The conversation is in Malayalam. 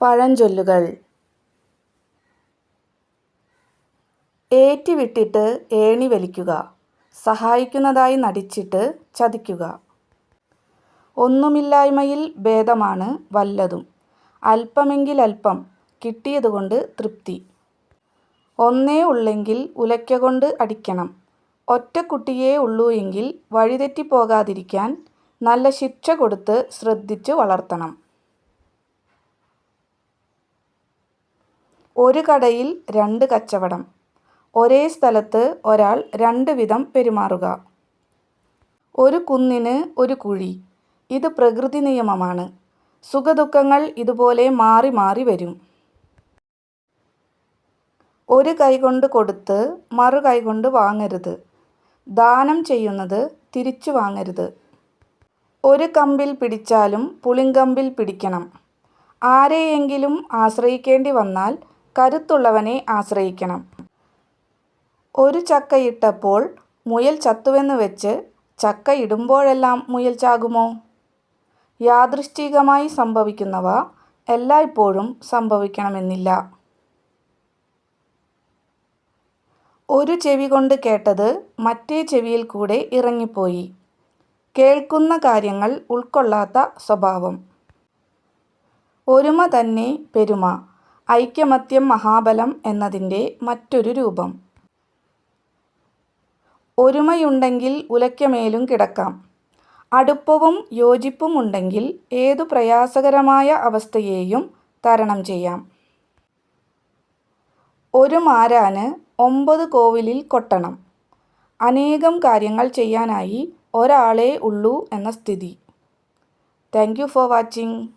പഴഞ്ചൊല്ലുകൾ. ഏറ്റിവിട്ടിട്ട് ഏണി വലിക്കുക. സഹായിക്കുന്നതായി നടിച്ചിട്ട് ചതിക്കുക. ഒന്നുമില്ലായ്മയിൽ ഭേദമാണ് വല്ലതും. അല്പമെങ്കിലല്പം കിട്ടിയതുകൊണ്ട് തൃപ്തി. ഒന്നേ ഉള്ളെങ്കിൽ ഉലയ്ക്ക കൊണ്ട് അടിക്കണം. ഒറ്റക്കുട്ടിയേ ഉള്ളൂ എങ്കിൽ വഴിതെറ്റിപ്പോകാതിരിക്കാൻ നല്ല ശിക്ഷ കൊടുത്ത് ശ്രദ്ധിച്ച് വളർത്തണം. ഒരു കടയിൽ രണ്ട് കച്ചവടം. ഒരേ സ്ഥലത്ത് ഒരാൾ രണ്ട് വിധം പെരുമാറുക. ഒരു കുന്നിന് ഒരു കുഴി. ഇത് പ്രകൃതി നിയമമാണ്. സുഖദുഃഖങ്ങൾ ഇതുപോലെ മാറി മാറി വരും. ഒരു കൈകൊണ്ട് കൊടുത്ത് മറു കൈകൊണ്ട് വാങ്ങരുത്. ദാനം ചെയ്യുന്നത് തിരിച്ചു വാങ്ങരുത്. ഒരു കമ്പിൽ പിടിച്ചാലും പുളിങ്കമ്പിൽ പിടിക്കണം. ആരെയെങ്കിലും ആശ്രയിക്കേണ്ടി വന്നാൽ കരുത്തുള്ളവനെ ആശ്രയിക്കണം. ഒരു ചക്കയിട്ടപ്പോൾ മുയൽ ചത്തുവെന്ന് വെച്ച് ചക്ക ഇടുമ്പോഴെല്ലാം മുയൽ ചാകുമോ? യാദൃശ്ചികമായി സംഭവിക്കുന്നവ എല്ലായ്പ്പോഴും സംഭവിക്കണമെന്നില്ല. ഒരു ചെവി കൊണ്ട് കേട്ടത് മറ്റേ ചെവിയിൽ കൂടെ ഇറങ്ങിപ്പോയി. കേൾക്കുന്ന കാര്യങ്ങൾ ഉൾക്കൊള്ളാത്ത സ്വഭാവം. ഒരുമ തന്നെ പെരുമ. ഐകമത്യം മഹാബലം എന്നതിന്റെ മറ്റൊരു രൂപം. ഒരുമയുണ്ടെങ്കിൽ ഉലയ്ക്കമേലും കിടക്കാം. അടുപ്പവും യോജിപ്പും ഉണ്ടെങ്കിൽ ഏതു പ്രയാസകരമായ അവസ്ഥയെയും തരണം ചെയ്യാം. ഒരു മാരാന് ഒമ്പത് കോവിലിൽ കൊട്ടണം. അനേകം കാര്യങ്ങൾ ചെയ്യാനായി ഒരാളേ ഉള്ളൂ എന്ന സ്ഥിതി. Thank for watching.